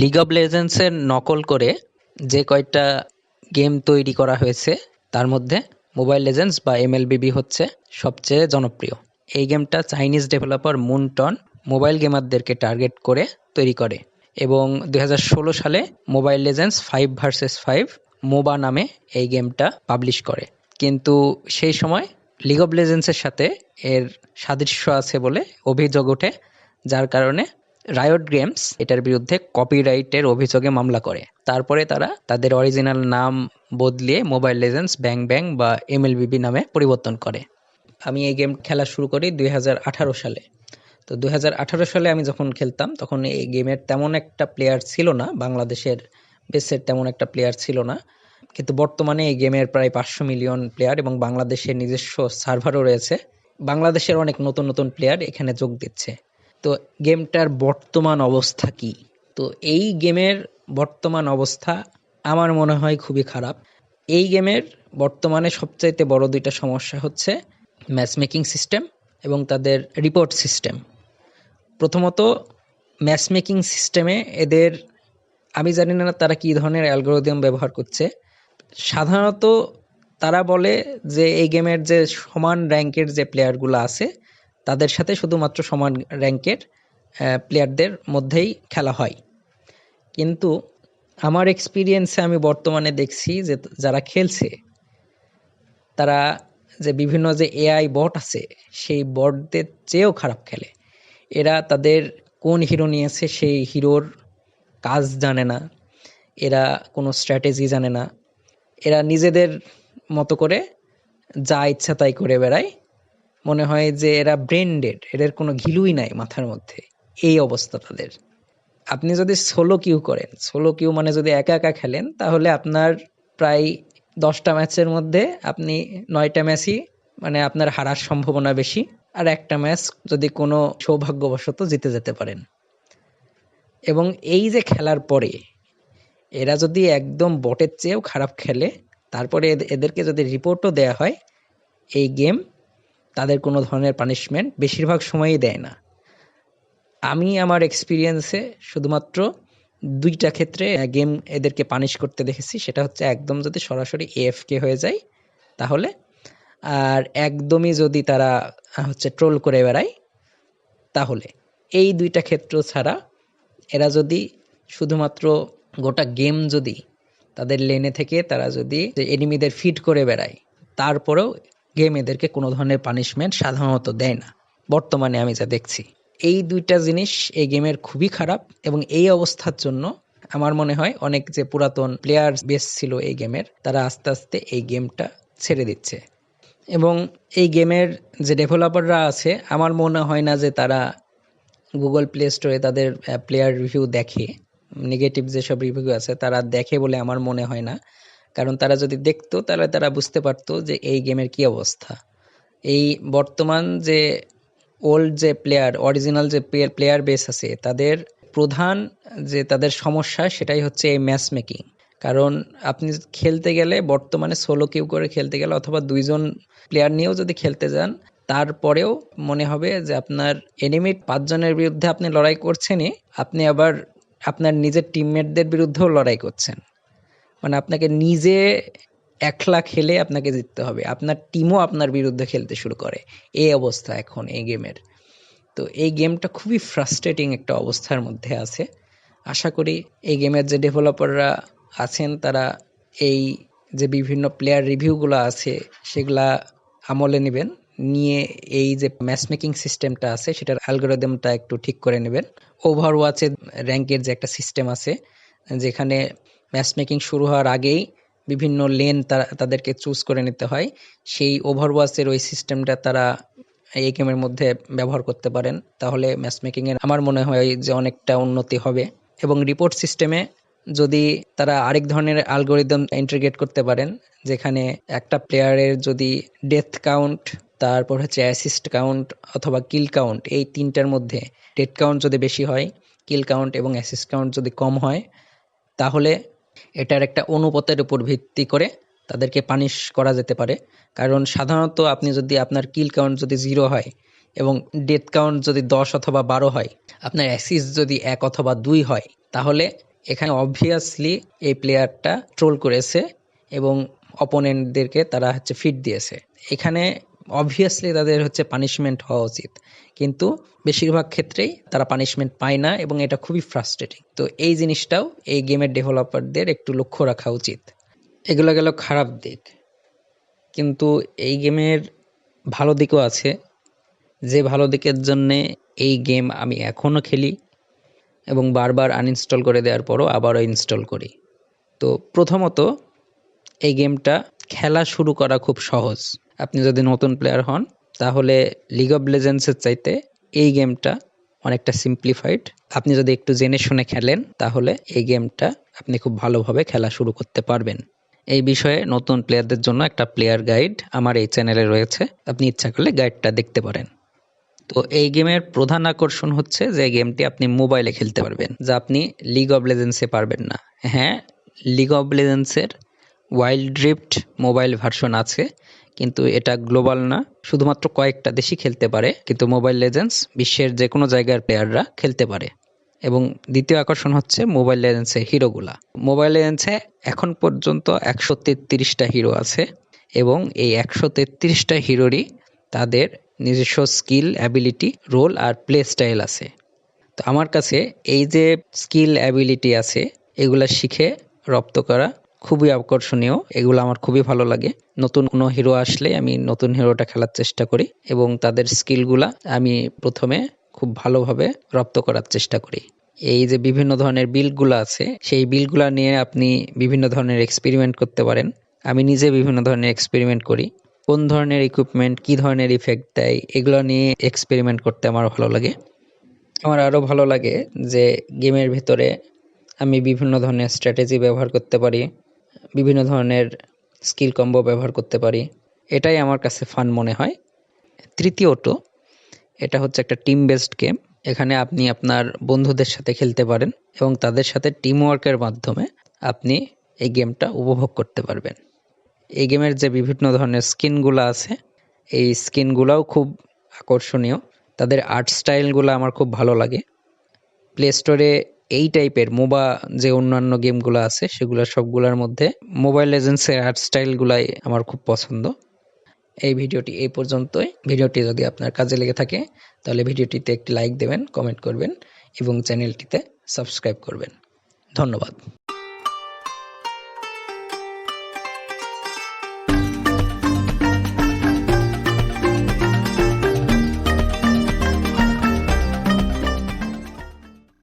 League of লেজেন্ডসের নকল করে যে কয়েকটা গেম তৈরি করা হয়েছে, তার মধ্যে মোবাইল লেজেন্ডস বা এমএলবিবি হচ্ছে সবচেয়ে জনপ্রিয়। এই গেমটা চাইনিজ ডেভেলপার মুনটন মোবাইল গেমারদেরকে টার্গেট করে তৈরি করে এবং দু হাজার ষোলো সালে mobile legends five versus five MOBA নামে এই গেমটা পাবলিশ করে। কিন্তু সেই সময় লিগ অব লেজেন্ডসের সাথে এর সাদৃশ্য আছে বলে অভিযোগ ওঠে, যার কারণে রায়ট গেমস এটার বিরুদ্ধে কপিরাইটের অভিযোগে মামলা করে। তারপরে তারা তাদের অরিজিনাল নাম বদলিয়ে মোবাইল লেজেন্ডস ব্যাং ব্যাং বা এমএলবিবি নামে পরিবর্তন করে। আমি এই গেম খেলা শুরু করি দুই হাজার আঠারো সালে। তো দুই হাজার আঠারো সালে আমি যখন খেলতাম, তখন এই গেমের তেমন একটা প্লেয়ার ছিল না, বাংলাদেশের বেসের তেমন একটা প্লেয়ার ছিল না। কিন্তু বর্তমানে এই গেমের প্রায় পাঁচশো মিলিয়ন প্লেয়ার এবং বাংলাদেশের নিজস্ব সার্ভারও রয়েছে। বাংলাদেশের অনেক নতুন নতুন প্লেয়ার এখানে যোগ দিচ্ছে। তো গেমটার বর্তমান অবস্থা কি? তো এই গেমের বর্তমান অবস্থা আমার মনে হয় খুবই খারাপ। এই গেমের বর্তমানে সবচাইতে বড় দুইটা সমস্যা হচ্ছে ম্যাচ মেকিং সিস্টেম এবং তাদের রিপোর্ট সিস্টেম প্রথমত ম্যাচ মেকিং সিস্টেমে এদের, আমি জানি না তারা কী ধরনের অ্যালগোরিদম ব্যবহার করছে সাধারণত তারা বলে যে এই গেমের যে সমান র্যাঙ্কের যে প্লেয়ারগুলো আছে, তাদের সাথে শুধুমাত্র সমান র্যাঙ্কের প্লেয়ারদের মধ্যেই খেলা হয়। কিন্তু আমার এক্সপিরিয়েন্সে আমি বর্তমানে দেখছি যে যারা খেলছে, তারা যে বিভিন্ন যে এআই বট আছে, সেই বটদের চেয়েও খারাপ খেলে। এরা তাদের কোন হিরো নিয়েছে সেই হিরোর কাজ জানে না, এরা কোনো স্ট্র্যাটেজি জানে না এরা নিজেদের মতো করে যা ইচ্ছা তাই করে বেড়ায়। মনে হয় যে এরা ব্রেন্ডেড, এদের কোনো ঘিলুই নাই মাথার মধ্যে। এই অবস্থা তাদের। আপনি যদি সোলো কিউ করেন সোলো কিউ মানে যদি একা একা খেলেন, তাহলে আপনার প্রায় দশটা ম্যাচের মধ্যে আপনি নয়টা ম্যাচই মানে আপনার হারার সম্ভাবনা বেশি, আর একটা ম্যাচ যদি কোনো সৌভাগ্যবশত জিতে যেতে পারেন। এবং এই যে খেলার পরে এরা যদি একদম বটের চেয়েও খারাপ খেলে, তারপরে এদেরকে যদি রিপোর্টও দেয়া হয়, এই গেম, তাদের কোনো ধরনের পানিশমেন্ট বেশিরভাগ সময়ই দেয় না। আমি আমার এক্সপিরিয়েন্সে শুধুমাত্র দুইটা ক্ষেত্রে গেম এদেরকে পানিশ করতে দেখেছি, সেটা হচ্ছে একদম যদি সরাসরি এএফকে হয়ে যায়, তাহলে, আর একদমই যদি তারা হচ্ছে ট্রোল করে বেড়ায়, তাহলে। এই দুইটা ক্ষেত্র ছাড়া এরা যদি শুধুমাত্র গোটা গেম যদি তাদের লেনে থেকে তারা যদি এনিমিদের ফিট করে বেড়ায়, তারপরেও গেম এদেরকে কোনো ধরনের পানিশমেন্ট সাধারণত দেয় না। বর্তমানে আমি যা দেখছি, এই দুইটা জিনিস এই গেমের খুবই খারাপ এবং এই অবস্থার জন্য আমার মনে হয় অনেক যে পুরাতন প্লেয়ার বেস ছিল এই গেমের তারা আস্তে আস্তে এই গেমটা ছেড়ে দিচ্ছে। এবং এই গেমের যে ডেভেলপাররা আছে, আমার মনে হয় না যে তারা গুগল প্লে স্টোরে তাদের প্লেয়ার রিভিউ দেখে নেগেটিভ যেসব রিভিউ আছে, তারা দেখে বলে আমার মনে হয় না। কারণ তারা যদি দেখতো, তাহলে তারা বুঝতে পারতো যে এই গেমের কি অবস্থা। এই বর্তমান যে ওল্ড যে প্লেয়ার অরিজিনাল যে প্লেয়ার বেস আছে, তাদের প্রধান যে তাদের সমস্যা, সেটাই হচ্ছে এই ম্যাচ মেকিং কারণ আপনি খেলতে গেলে বর্তমানে সোলো কিউ করে খেলতে গেলে অথবা দুইজন প্লেয়ার নিয়েও যদি খেলতে যান, তারপরেও মনে হবে যে আপনার এনিমিট পাঁচজনের বিরুদ্ধে আপনি লড়াই করছেনই, আপনি আবার আপনার নিজের টিমমেটদের বিরুদ্ধেও লড়াই করছেন। মানে আপনাকে নিজে একলা খেলে আপনাকে জিততে হবে। আপনার টিমও আপনার বিরুদ্ধে খেলতে শুরু করে। এই অবস্থা এখন এই গেমের। তো এই গেমটা খুবই ফ্রাস্ট্রেটিং একটা অবস্থার মধ্যে আছে। আশা করি এই গেমের যে ডেভেলপাররা আছেন, তারা এই যে বিভিন্ন প্লেয়ার রিভিউগুলো আছে, সেগুলা আমলে নেবেন। নিয়ে এই যে ম্যাচ মেকিং সিস্টেমটা আছে, সেটার অ্যালগোরিদমটা একটু ঠিক করে নেবেন। ওভার ওয়াচের র্যাঙ্কের যে একটা সিস্টেম আছে, যেখানে ম্যাচ মেকিং শুরু হওয়ার আগেই বিভিন্ন লেন তারা, তাদেরকে চুজ করে নিতে হয়, সেই ওভারওয়াচের ওই সিস্টেমটা তারা এই গেমের মধ্যে ব্যবহার করতে পারেন। তাহলে ম্যাচ মেকিংয়ের আমার মনে হয় যে অনেকটা উন্নতি হবে। এবং রিপোর্ট সিস্টেমে যদি তারা আরেক ধরনের অ্যালগোরিদম ইন্টিগ্রেট করতে পারেন, যেখানে একটা প্লেয়ারের যদি ডেথ কাউন্ট তারপর হচ্ছে অ্যাসিস্ট কাউন্ট অথবা কিল কাউন্ট এই তিনটার মধ্যে ডেথ কাউন্ট যদি বেশি হয় কিল কাউন্ট এবং অ্যাসিস্ট কাউন্ট যদি কম হয়, তাহলে এটার একটা অনুপাতের উপর ভিত্তি করে তাদেরকে পানিশ করা যেতে পারে। কারণ সাধারণত আপনি যদি আপনার কিল কাউন্ট যদি জিরো হয় এবং ডেথ কাউন্ট যদি দশ অথবা বারো হয়, আপনার অ্যাসিস যদি এক অথবা দুই হয়, তাহলে এখানে অবভিয়াসলি এই প্লেয়ারটা ট্রোল করেছে এবং অপোনেন্টদেরকে তারা হচ্ছে ফিট দিয়েছে। এখানে অবভিয়াসলি তাদের হচ্ছে পানিশমেন্ট হওয়া উচিত। কিন্তু বেশিরভাগ ক্ষেত্রেই তারা পানিশমেন্ট পায় না এবং এটা খুবই ফ্রাস্ট্রেটিং তো এই জিনিসটাও এই গেমের ডেভেলপারদের একটু লক্ষ্য রাখা উচিত। এগুলো গেল খারাপ দিক। কিন্তু এই গেমের ভালো দিকও আছে। যে ভালো দিকের জন্যে এই গেম আমি এখনও খেলি। এবং বারবার আনইনস্টল করে দেওয়ার পরও আবারও ইনস্টল করি। তো প্রথমত এই গেমটা খেলা শুরু করা খুব সহজ। আপনি যদি নতুন প্লেয়ার হন, তাহলে লিগ অফ লেজেন্ডসের চাইতে এই গেমটা অনেকটা সিম্পলিফাইড আপনি যদি একটু জেনে শুনে খেলেন, তাহলে এই গেমটা আপনি খুব ভালোভাবে খেলা শুরু করতে পারবেন। এই বিষয়ে নতুন প্লেয়ারদের জন্য একটা প্লেয়ার গাইড আমার এই চ্যানেলে রয়েছে। আপনি ইচ্ছা করলে গাইডটা দেখতে পারেন। তো এই গেমের প্রধান আকর্ষণ হচ্ছে যে গেমটি আপনি মোবাইলে খেলতে পারবেন, যা আপনি লিগ অব লেজেন্সে পারবেন না। হ্যাঁ লিগ অফ লেজেন্সের ওয়াইল্ড ড্রিফট মোবাইল ভার্সন আছে, কিন্তু এটা গ্লোবাল না, শুধুমাত্র কয়েকটা দেশই খেলতে পারে, কিন্তু মোবাইল লেজেন্স বিশ্বের যে কোনো জায়গার প্লেয়াররা খেলতে পারে। এবং দ্বিতীয় আকর্ষণ হচ্ছে মোবাইল লেজেন্সের হিরোগুলা। মোবাইল লেজেন্সে এখন পর্যন্ত একশো তেত্রিশটা হিরো আছে, এবং এই একশো তেত্রিশটা হিরোরই তাদের নিজস্ব স্কিল অ্যাবিলিটি রোল আর প্লে স্টাইল আছে। তো আমার কাছে এই যে স্কিল অ্যাবিলিটি আছে, এগুলা শিখে রপ্ত করা খুবই আকর্ষণীয়। এগুলো আমার খুবই ভালো লাগে। নতুন কোনো হিরো আসলে আমি নতুন হিরোটা খেলার চেষ্টা করি এবং তাদের স্কিলগুলা আমি প্রথমে খুব ভালোভাবে রপ্ত করার চেষ্টা করি। এই যে বিভিন্ন ধরনের বিলগুলো আছে, সেই বিলগুলো নিয়ে আপনি বিভিন্ন ধরনের এক্সপেরিমেন্ট করতে পারেন। আমি নিজে বিভিন্ন ধরনের এক্সপেরিমেন্ট করি। কোন ধরনের ইকুইপমেন্ট কী ধরনের ইফেক্ট দেয়, এগুলো নিয়ে এক্সপেরিমেন্ট করতে আমার ভালো লাগে। আমার আরও ভালো লাগে যে গেমের ভেতরে আমি বিভিন্ন ধরনের স্ট্র্যাটেজি ব্যবহার করতে পারি, বিভিন্ন ধরনের স্কিল কম্বো ব্যবহার করতে পারি। এটাই আমার কাছে ফান মনে হয়। তৃতীয়ত এটা হচ্ছে একটা টিম বেসড গেম এখানে আপনি আপনার বন্ধুদের সাথে খেলতে পারেন এবং তাদের সাথে টিম ওয়ার্কের মাধ্যমে আপনি এই গেমটা উপভোগ করতে পারবেন। এই গেমের যে বিভিন্ন ধরনের স্কিনগুলো আছে, এই স্কিনগুলোও খুব আকর্ষণীয়। তাদের আর্ট স্টাইলগুলো আমার খুব ভালো লাগে। প্লে স্টোরে এই টাইপের মোবা যে অন্যান্য গেমগুলো আছে, সেগুলো সবগুলোর মধ্যে মোবাইল লেজেন্সের আর্ট স্টাইলগুলাই আমার খুব পছন্দ। এই ভিডিওটি এই পর্যন্তই। ভিডিওটি যদি আপনার কাজে লেগে থাকে, তাহলে ভিডিওটিতে একটি লাইক দেবেন কমেন্ট করবেন এবং চ্যানেলটিতে সাবস্ক্রাইব করবেন। ধন্যবাদ।